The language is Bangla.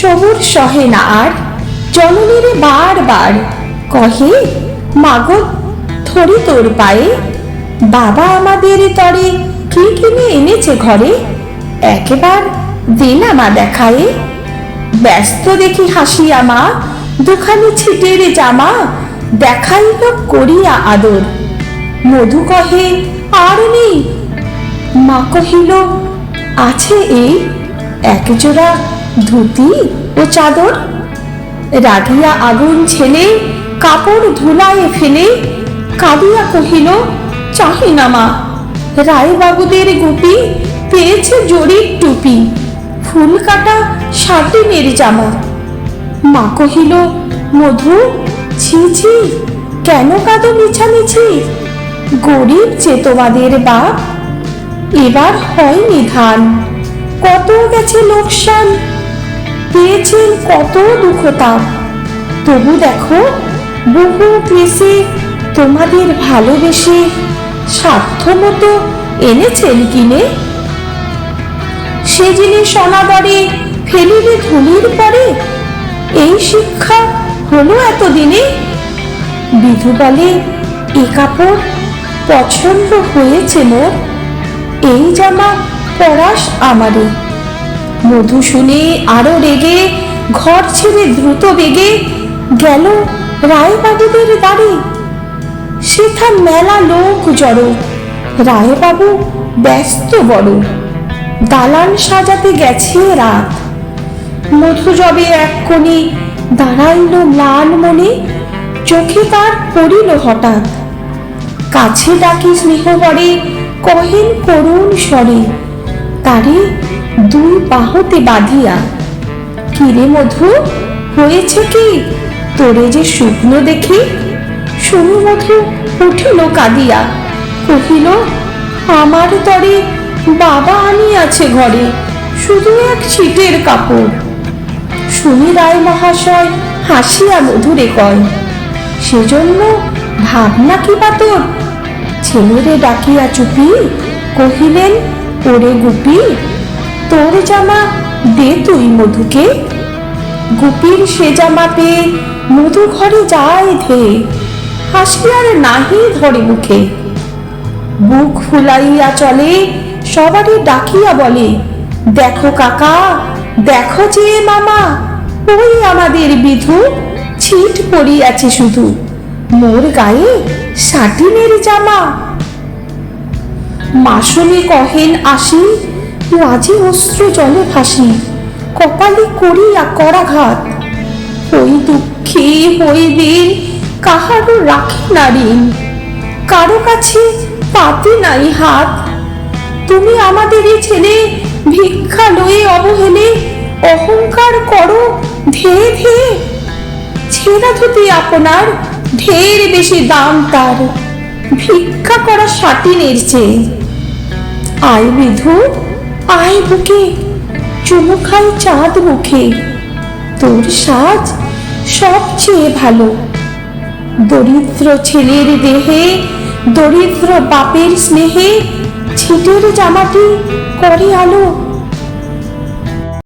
সবুর সহে না আর, জননীরে বারবার কহে, মাগো, থরি তোর পায়ে, বাবা আমাদের তরে কি কিনে এনেছে ঘরে? একেবার দিন আমা দেখায়ে, ব্যস্ত দেখি হাসিয়া মা, দুখানি ছিটের জামা দেখাইল করিয়া আদর। মধু কহে, আর নেই। মা কহিল, আছে এই একজোড়া ধুতি ও চাদর। রাধিয়া আগুন ছেলে কাপড় ধুলায় ফেলে কাঁদিয়া কহিল, চাহি না মা, রায়বাবুদের গুপি পেয়েছে জরির টুপি। ফুল কাটা সাটিনের জামা। মা কহিল, মধু, ছি ছি, কেন কাঁদো মিছামিছি? গরিব যে তোমাদের বাপ, এবার হয়নি ধান। কত গেছে লোকসান পেয়েছেন কত দুঃখ তাপ তবু দেখো, বহু পেশে তোমাদের ভালোবেসে স্বার্থ মতো এনেছেন কিনে। সে জিনিস অনাদরে ফেলিলে ধুলির পরে এই শিক্ষা হলো এতদিনে। বিধু বলে এ কাপড় পছন্দ হয়েছে মোর, এই জামা পরাস আমারে। মধু শুনে আরও রেগে, ঘর ছেড়ে দ্রুত বেগে গেল রায়বাবুদের বাড়ি। সেথা মেলা লোক জড়ো, রায়বাবু ব্যস্ত বড়। দালান সাজাতে গেছে রাত। মধু জবে এক কোণে দাঁড়াইল ম্লান মনে, চোখে তার পড়িল হঠাৎ। কাছে ডাকি স্নেহ বরে কহেন করুণ স্বরে, তারে দুই বাহুতে বাঁধিয়া কিরে মধু, হয়েছে কি? তোরে যে শুকনো দেখি? শুনু মধু, উঠিল কাঁদিয়া, কহিল, আমার তরে বাবা আনিয়াছে ঘরে, শুধু এক ছিটের কাপড়। শুনি রায় মহাশয়, হাসিয়া মধুরে কয়, সেজন্য ভাবনা কি বা তোর? ছেলেরে ডাকিয়া চুপি, কহিলেন, ওরে গুপি তোর জামা দে তুই মধুকে। গুপির সে জামা পেয়ে মধু ঘরে যায় ধে। হাসিয়ার নাহি ধরে মুখে। বুক ফুলাইয়া চলে, সবারই ডাকিয়া বলে, দেখো কাকা, দেখো যে মামা, ওই আমাদের বিধু ছিট পড়িয়াছে শুধু। মোর গায়ে সাটিনের জামা। মাসুমি কহেন আসি রাজি অস্ত্র জলে ভাসি, কপালে করিয়া করাঘাত। ওই দুঃখে দিন কাহারও রাখি না ঋণ। কারও কাছে পাতে নাই হাত। তুমি আমাদের এই ছেলে ভিক্ষা লয়ে অবহেলে, অহংকার করো ধেয়ে ধেয়ে ছেঁড়া ধুতি আপনার ঢের বেশি দাম তার। ভিক্ষা করা সাটিনের চেয়ে আয় বিধু আয় বুকে চুমু খাই চাঁদ মুখে। তোর সাজ সবচেয়ে ভালো। দরিদ্র ছেলের দেহে, দরিদ্র বাপের স্নেহে ছিটের জামাটি করে আলো।